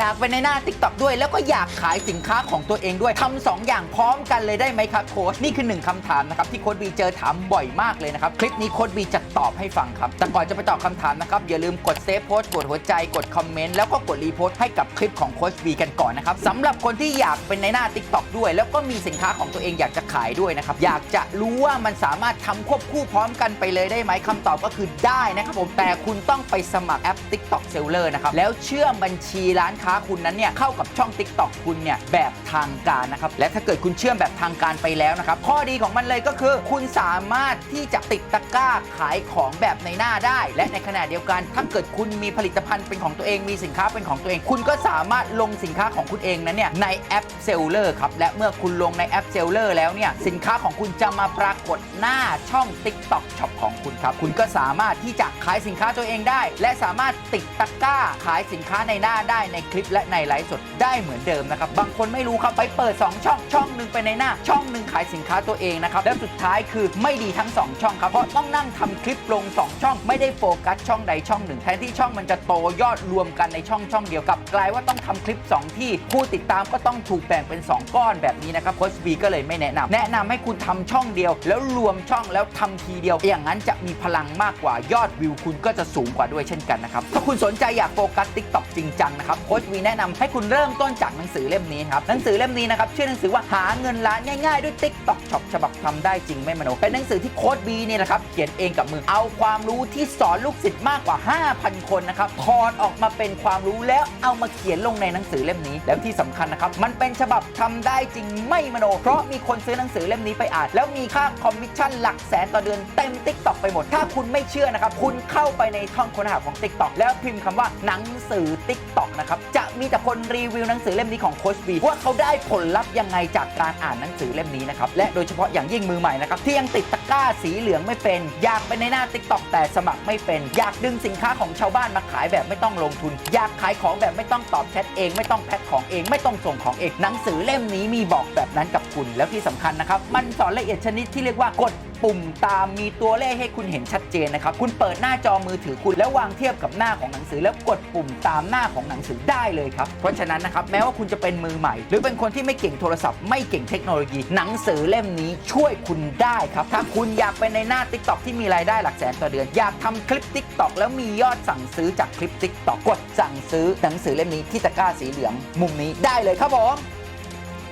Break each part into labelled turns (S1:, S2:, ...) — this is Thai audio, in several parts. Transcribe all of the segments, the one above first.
S1: อยากเป็นในหน้า t ิ k t o k ด้วย แล้วก็อยากขายสินค้าของตัวเองด้วยทำสองอย่างพร้อมกันเลยได้ไหมครับโค้ชนี่คือหนึ่งคำถามนะครับที่โค้ชบีเจอถามบ่อยมากเลยนะครับคลิปนี้โค้ชบีจะตอบให้ฟังครับแต่ก่อนจะไปตอบคำถามนะครับอย่าลืมกดเซฟโพสต์กดหัวใจกดคอมเมนต์แล้วก็กดรีโพสต์ให้กับคลิปของโค้ชบีกันก่อนนะครับสำหรับคนที่อยากเป็นในหน้า t ิ k t o k ด้วย แล้วก็มีสินค้าของตัวเองอยากจะขายด้วยนะครับอยากจะรู้ว่ามันสามารถทำควบคู่พร้อมกันไปเลยได้ไหมคำตอบก็คือได้นะครับผมแต่คุณต้องไปสมัครแอป TikTok Seller นะครับแล้วเชื่อมบัญชีร้านค้าคุณนั้นเนี่ยเข้ากับช่อง TikTok คุณเนี่ยแบบทางการนะครับ และถ้าเกิดคุณเชื่อมแบบทางการไปแล้วนะครับ ข้อดีของมันเลยก็คือ คุณสามารถที่จะติดตะกร้าขายของแบบในหน้าได้ และในขณะเดียวกัน ถ้าเกิดคุณมีผลิตภัณฑ์เป็นของตัวเองมีสินค้าเป็นของตัวเอง คุณก็สามารถลงสินค้าของคุณเองนั้นเนี่ยในแอป Seller ครับและเมื่อคุณลงในแอป Seller แล้วเนี่ยสินค้าของคุณจะมาปรากฏหน้าช่อง TikTok Shop ของคุณครับคุณก็สามารถที่จะขายสินค้าตัวเองได้ และสามารถติดตะกร้าขายสินค้าในหน้าได้ในคลิปและในไลฟ์สดได้เหมือนเดิมนะครับ บางคนไม่รู้ครับไปเปิด 2 ช่องช่องหนึ่งไปในหน้า ช่องหนึ่งขายสินค้าตัวเองนะครับ แล้วสุดท้ายคือไม่ดีทั้ง 2 ช่องครับ เพราะต้องนั่งทำคลิปลง 2 ช่อง ไม่ได้โฟกัสช่องใดช่องหนึ่งแทนที่ช่องมันจะโตยอดรวมกันในช่องช่องเดียวกับ กลายว่าต้องทำคลิป 2 ที่ผู้ติดตามก็ต้องถูกแบ่งเป็น 2 ก้อนแบบนี้นะครับโค้ชบีก็เลยไม่แนะนำแนะนำให้คุณทำช่องเดียว แล้วรวมช่องแล้วทำทีเดียว อย่างนั้นจะมีพลังมากกว่ายอดวิวคุณก็จะสูงกว่าด้วยเช่นกันนะครับถ้าคุณสนใจอยากโฟกัส t ิ k t o k จริงจังนะครับโคชวีแนะนำให้คุณเริ่มต้นจากหนังสือเล่มนี้ครับหนังสือเล่มนี้นะครับชื่อหนังสือว่าหาเงินล้านง่ายๆด้วย t ิ k t o k ช็อปฉบับทำได้จริงไม่มโนเป็นหนังสือที่โค้ชบีเนี่ยนะครับเขียนเองกับมือเอาความรู้ที่สอนลูกศิษย์มากกว่า 5,000 คนนะครับถอดออกมาเป็นความรู้แล้วเอามาเขียนลงในหนังสือเล่มนี้แล้วที่สำคัญนะครับมันเป็นฉบับทำได้จริงไม่มโน เพราะมีคนซื้อหนังสือเล่มนี้ไปอ่าน แล้วมีค่าคอมมิชชั่นหลักแสนต่อเดือนเต็ม t ิ k t o k ไปหมด ถ้าคุณไม่เชื่อนะครับคุณเข้าไปในช่องค้นหาของ t ิ k t o k แล้วพิมพ์คำว่าหนังสือ t ิ k t o k นะครับจะมีแต่คนรีวิวหนังสือเล่มนี้ของโคชบีว่าเขาได้ผลลัพธ์ยังไงจากการอ่านหนังสือเล่มนี้นะครับ และโดยเฉพาะอย่างยิ่งมือใหม่นะครับที่ยังติดตะกร้าสีเหลืองไม่เป็น อยากเป็นในหน้า t ิ k t o k แต่สมัครไม่เป็น อยากดึงสินค้าของชาวบ้านมาขายแบบไม่ต้องลงทุน อยากขายของแบบไม่ต้องตอบแชทเอง ไม่ต้องแพ็คของเอง ไม่ต้องส่งของเองหนังสือเล่มนี้มีบอกแบบนั้นกับคุณแล้วที่สำคัญนะครับมันสอนละเอียดชนิดที่เรียกว่ากด ปุ่มตามมีตัวเลขให้คุณเห็นชัดเจนนะครับ คุณเปิดหน้าจอมือถือคุณแล้ววางเทียบกับหน้าของหนังสือ แล้วกดปุ่มตามหน้าของหนังสือได้เลยครับ เพราะฉะนั้นนะครับแม้ว่าคุณจะเป็นมือใหม่ หรือเป็นคนที่ไม่เก่งโทรศัพท์ไม่เก่งเทคโนโลยี หนังสือเล่มนี้ช่วยคุณได้ครับ ถ้าคุณอยากเป็นในหน้า t ิ k t o k ที่มีรายได้หลักแสนต่อเดือน อยากทำคลิป t ิ k t o k แล้วมียอดสั่งซื้อจากคลิป t ิ k t o k กดสั่งซื้อหนังสือเล่มนี้ที่ตะกร้าสีเหลืองมุมนี้ได้เลยครับผม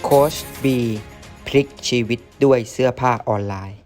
S2: โค้ชบีพลิกชีวิตด้วยเสื้อผ้าออนไลน์